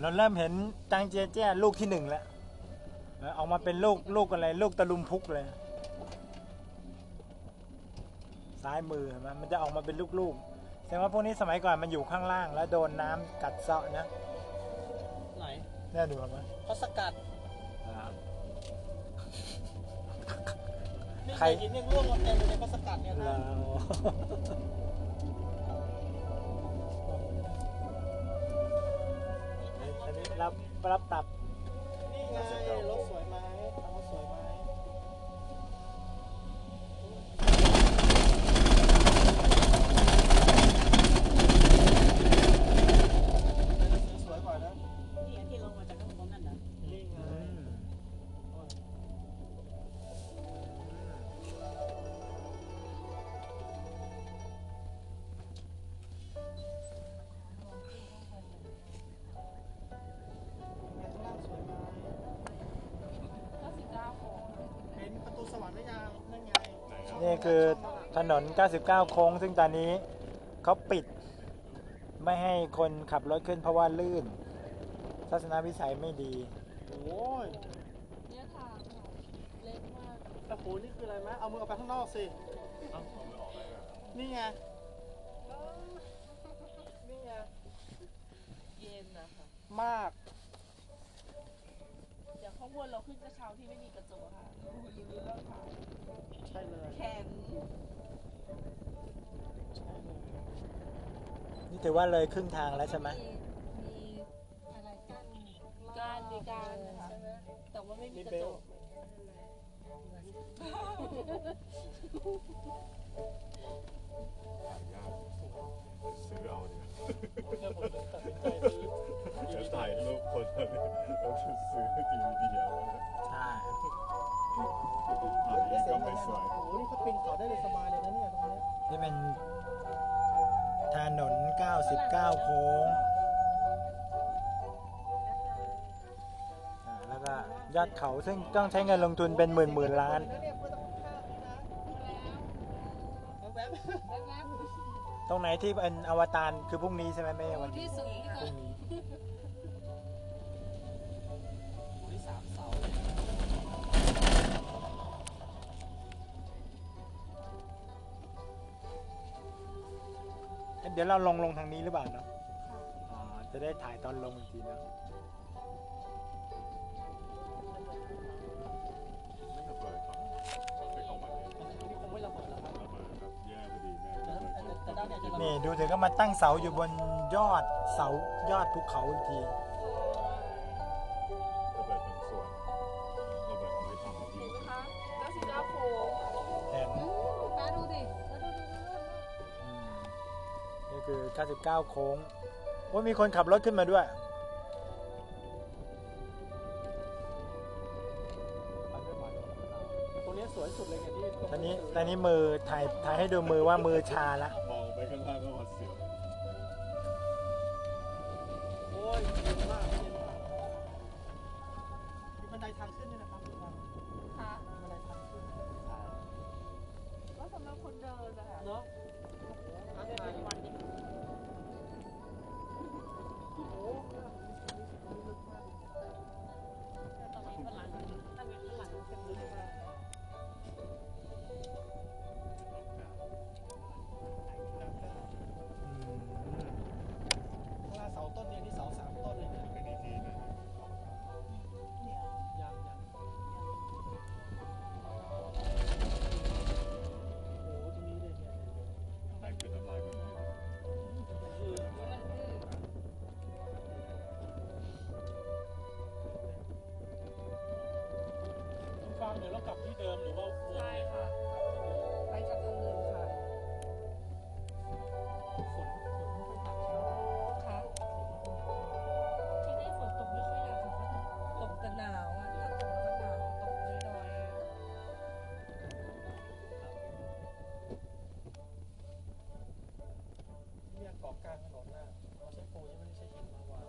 เราเริ่มเห็นจางเจียเจี้ยลูกที่หนึ่งแล้วเออออกมาเป็นลูกลูกอะไร ลูกตะลุมพุกเลย ซ้ายมือเห็นไหมมันจะออกมาเป็นลูกๆแสดงว่าพวกนี้สมัยก่อนมันอยู่ข้างล่าง แล้วโดนน้ำกัดเซาะนะไหนเนี่ยดูเห็นไหมเขาสกัดอ่านี่ใครไงหินยังร่วงลงเต็มเลยเขาสกัดเนี่ยแล้นะ รับรับตับ นี่ไงรถสวย คือถนน 99 โค้ง ซึ่งตอนนี้เขาปิด ไม่ให้คนขับรถขึ้นเพราะว่าลื่น ทัศนวิสัยไม่ดี โอ้ยเนี่ยทางเล็กมากโอ้โหนี่คืออะไรไหมเอามือออกไปข้างนอกสินี่ไงนี่ไงเย็นนะคะมาก อย่างข้างบนเราขึ้นกระเช้าที่ไม่มีกระจกอะค่ะโอ้โหรีวิวบ้างค่ะใช่เลยแข็งนี่ถือว่าเลยครึ่งทางแล้วใช่ไหมมีอะไรกั้นการมีการนะคะแต่ว่าไม่มีนี่กระเบจลกซื้อเอาเรงนี้นี่เป็นถนน 99 โค้งอ่าแล้วก็ยอดเขาซึ่งต้องใช้เงินลงทุนเป็นหมื่นหมื่นล้านแว๊บตรงไหนที่เป็นอวตารคือพรุ่งนี้ใช่ไหมไม่ใช่วันนี้ที่สูงที่พรุ่งนี้นี่ ดี๋ยวเราลงลงทางนี้หรือเปล่าเนาะอ๋อจะได้ถ่ายตอนลงอีกทีนะไม่ระเบิดครับไปของมันเลยนี่คงไม่ระเบิดแล้วครับระเบิดครับแย่พอดีแม่แต่ระเบิดแต่แต่ด้านเนี่ยจะระเบินี่ดดูถึงก็มาตั้งเสาอยู่บนยอดเสายอดภูเขาอีกที คือ 99 โค้งว่ามีคนขับรถขึ้นมาด้วยตรงนี้สวยสุดเลยไงที่ตอนนี้ตอนนี้มือถ่ายถ่ายให้ดูมือว่ามือชาละ มองไปข้างล่างก็หวาดเสียว กลับที่เดิมหรือว่าใช่ค่ะ ไปกับทางเดินค่ะฝนฝนม่ค่อยตัดใช่ไหมค่ะที่นี่ฝนตกไม่ค่อยหนักค่ะตกแต่หนาวอะถ้าตกแล้วก็หนาวตกน้อยๆอะเนี่ยเกาะกลางถนนน่ะเราใช้ปูนยังไม่ได้ใช้หินมาวาง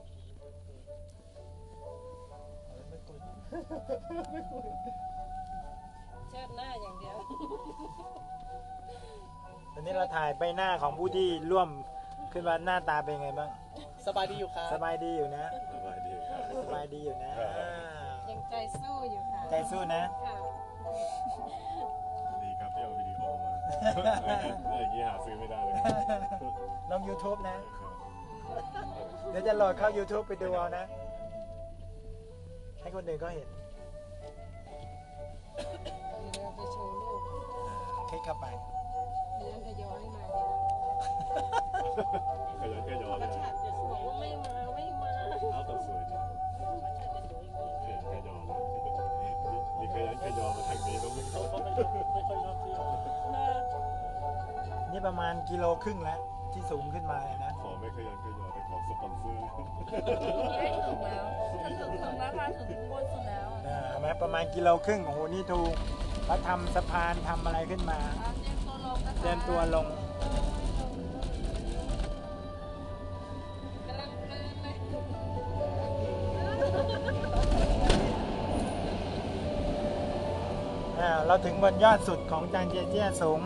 ไม่คุยไม่คุย เชิดหน้าอย่างเดียว ตอนนี้เราถ่ายใบหน้าของผู้ที่ร่วมขึ้นมาหน้าตาเป็นไงบ้างสสบายดีอยู่ครับสบายดีอยู่นะ สบายดีครับ สบายดีอยู่นะอ่ายังใจสู้อยู่ค่ะใจสู้นะ ค่ะดีครับที่เอาวิดีโอมา อย่างนี้หาซื้อไม่ได้เลยลง YouTube นะครับเดี๋ยวจะโหลดเข้า YouTube ไปดูเอานะ ให้คนอื่นก็เห็น คลิกเข้าไปเดี๋ยวจะย้อนมาดีขยันขยอเลยนะบอกว่าไม่มาไม่มาเอาแต่สวยจริงขยันขยอเลยมีขยันขยอมาทางนี้ต้องไม่เขาเขาไม่ไม่ค่อยชอบเที่ยวนี่ประมาณกิโลครึ่งแล้วที่สูงขึ้นมาเลยนะ ขอไม่ขยันขยอแต่ขอสปอนเซอร์ได้ถึงแล้วถึงถึงแล้วมาถึงบนสุดแล้วอ่าเห็นไหมประมาณกิโลครึ่งโอ้โหนี่ถูก เขาทำสะพานทำอะไรขึ้นมาเตรียมตัวลงนะคะเตรียมตัวลงเพลินเลยอ่าเราถึงบนยอดสุดของจางเจียเจี้ยสูง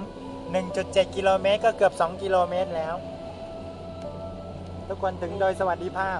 1.7 กิโลเมตร ก็เกือบ 2 กิโลเมตรแล้ว ทุกคนถึงโดยสวัสดิภาพ